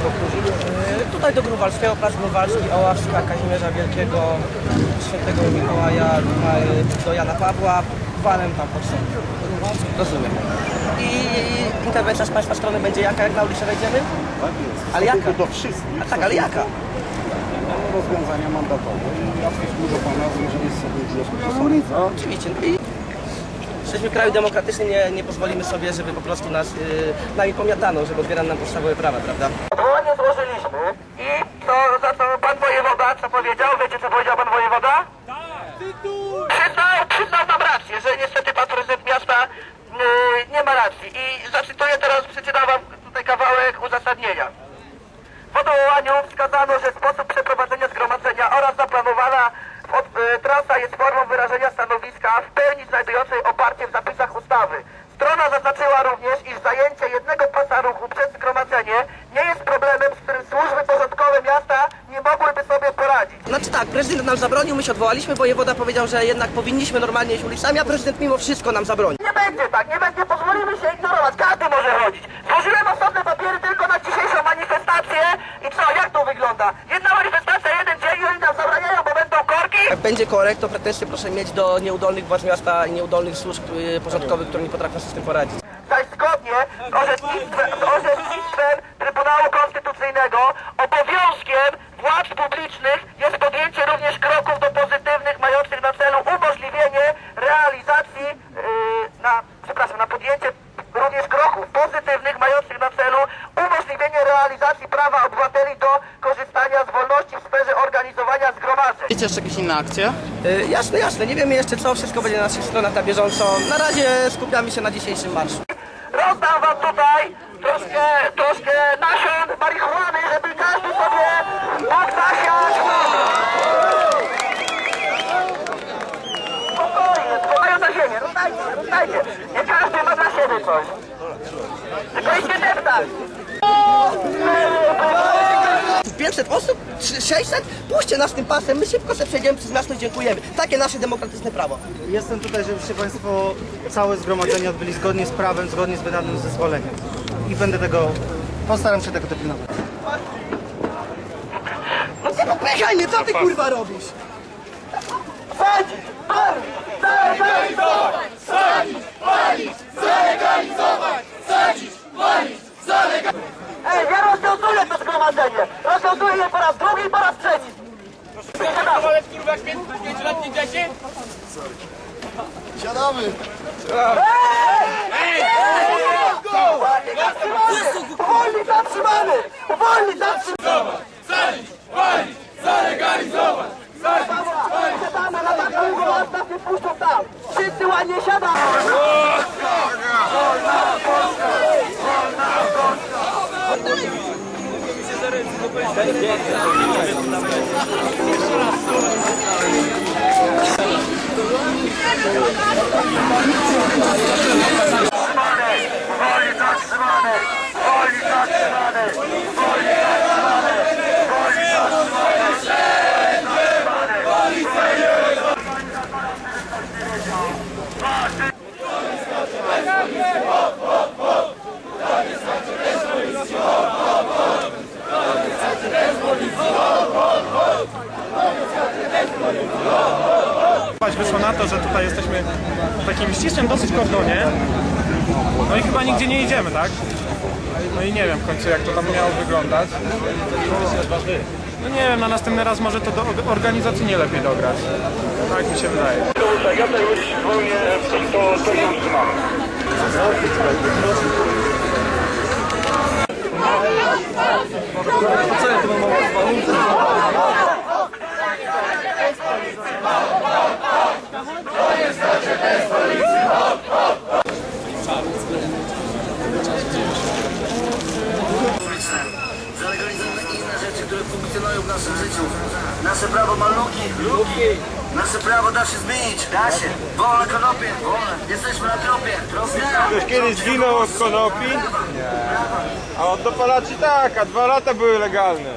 Yy, Tutaj do Grunwaldzkiego, Plac Grunwaldzki, Oławska, Kazimierza Wielkiego, Świętego Mikołaja, tutaj do Jana Pawła, walem tam pod sąd. Rozumiem. I interwencja z Państwa strony będzie jaka, jak na ulicę wejdziemy? Tak jest. Ale jaka? Do wszystkich. A tak, ale jaka? Rozwiązania mandatowe i ja dużo pana złożyli sobie w związku z. No, oczywiście. I jesteśmy w kraju demokratycznym, nie, nie pozwolimy sobie, żeby po prostu nas yy, nami pomiatano, żeby odbierano nam podstawowe prawa, prawda? Odwołanie złożyliśmy i to za co pan wojewoda co powiedział? Wiecie co powiedział pan wojewoda? Przyznał, przyznał nam rację, że niestety pan prezydent miasta yy, nie ma racji. I zacytuję teraz, przeczytam wam tutaj kawałek uzasadnienia. W odwołaniu wskazano, że sposób przeprowadzenia zgromadzenia oraz zaplanowana od, y, trasa jest formą wyrażenia stanowiska w pełni znajdującej oparcie Znaczy tak, prezydent nam zabronił, my się odwołaliśmy, wojewoda powiedział, że jednak powinniśmy normalnie iść ulicami, a prezydent mimo wszystko nam zabronił. Nie będzie tak, nie będzie, pozwolimy się ignorować, każdy może chodzić. Złożyłem osobne papiery tylko na dzisiejszą manifestację i co, jak to wygląda? Jedna manifestacja, jeden dzień i oni nam zabraniają, bo będą korki? Jak będzie korekt, to pretensje proszę mieć do nieudolnych władz miasta i nieudolnych służb yy, porządkowych, które nie potrafią sobie z tym poradzić. zaś zgodnie z orzecznictwem, z orzecznictwem Wiecie jeszcze jakieś inne akcje? Yy, jasne, jasne, nie wiemy jeszcze co, wszystko będzie na naszych stronach na bieżąco. Na razie skupiamy się na dzisiejszym marszu. Rozdam wam tutaj troszkę, troszkę nasion marihuany, żeby każdy sobie mógł zasiać. Spokojnie, spokojnie na ziemię, rozdajcie, rozdajcie. Nie każdy ma dla siebie coś. Tylko ich nie deptać. 500 osób? Trzy- 600? Puśćcie nas tym pasem, my szybko sobie przejdziemy przez miasto i dziękujemy. Takie nasze demokratyczne prawo. Jestem tutaj, żebyście Państwo całe zgromadzenie odbyli zgodnie z prawem, zgodnie z wydanym zezwoleniem. I będę tego, postaram się tego dopilnować. No nie popychaj mnie, co ty kurwa robisz? Ej, ja rozwiązuję to zgromadzenie. Rozwiązuję je po raz drugi i po raz trzeci. Ale kurwa, pięcioletnie dzieci? Uwolnij zatrzymany! Uwolnij zatrzymany! Siadamy na taką głos, nas nie wpuszczą tam! Wszyscy ładnie siadamy! Uwolnij zatrzymany! Uwolnij zatrzymany! Uwolnij zatrzymany! Uwolnij zatrzymany! Wyszło na to, że tutaj jesteśmy w takim ścisłym dosyć kordonie. No i chyba nigdzie nie idziemy, tak? No i nie wiem w końcu jak to tam miało wyglądać. No nie wiem, na następny raz może to do, organizacyjnie lepiej dograć. Tak mi się wydaje. Ja to. Zalegalizujemy inne rzeczy, które funkcjonują w naszym życiu. Nasze prawo ma luki. Luki. Nasze prawo da się zmienić. Da się. Wolne konopie. Wolne. Jesteśmy na tropie. Tropie. Ktoś kiedyś zginął od konopi? A od dopalaczy tak, a dwa lata były legalne.